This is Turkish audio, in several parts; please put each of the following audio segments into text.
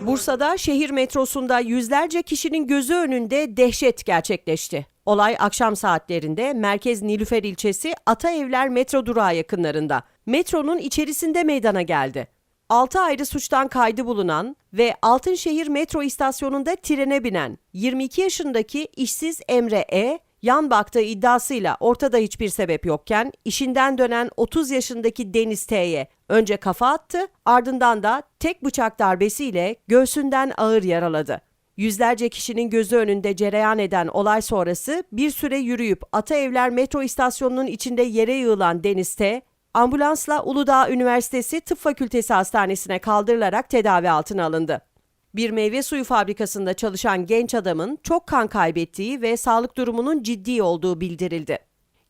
Bursa'da şehir metrosunda yüzlerce kişinin gözü önünde dehşet gerçekleşti. Olay akşam saatlerinde Merkez Nilüfer ilçesi Ataevler metro durağı yakınlarında. Metronun içerisinde meydana geldi. 6 ayrı suçtan kaydı bulunan ve Altınşehir metro istasyonunda trene binen 22 yaşındaki işsiz Emre E, yan baktığı iddiasıyla ortada hiçbir sebep yokken işinden dönen 30 yaşındaki Deniz T'ye önce kafa attı ardından da tek bıçak darbesiyle göğsünden ağır yaraladı. Yüzlerce kişinin gözü önünde cereyan eden olay sonrası bir süre yürüyüp Ataevler metro istasyonunun içinde yere yığılan Deniz T, ambulansla Uludağ Üniversitesi Tıp Fakültesi Hastanesi'ne kaldırılarak tedavi altına alındı. Bir meyve suyu fabrikasında çalışan genç adamın çok kan kaybettiği ve sağlık durumunun ciddi olduğu bildirildi.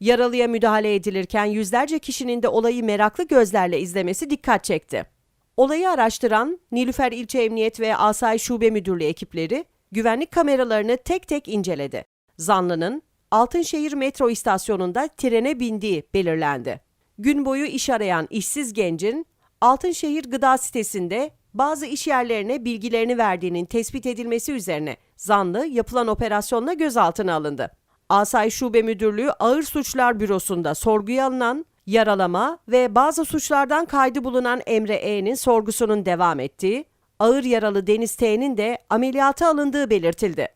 Yaralıya müdahale edilirken yüzlerce kişinin de olayı meraklı gözlerle izlemesi dikkat çekti. Olayı araştıran Nilüfer İlçe Emniyet ve Asayiş Şube Müdürlüğü ekipleri güvenlik kameralarını tek tek inceledi. Zanlının Altınşehir metro istasyonunda trene bindiği belirlendi. Gün boyu iş arayan işsiz gencin Altınşehir Gıda sitesinde bazı iş yerlerine bilgilerini verdiğinin tespit edilmesi üzerine zanlı yapılan operasyonla gözaltına alındı. Asayiş Şube Müdürlüğü Ağır Suçlar Bürosu'nda sorguya alınan, yaralama ve bazı suçlardan kaydı bulunan Emre E'nin sorgusunun devam ettiği, ağır yaralı Deniz T'nin de ameliyata alındığı belirtildi.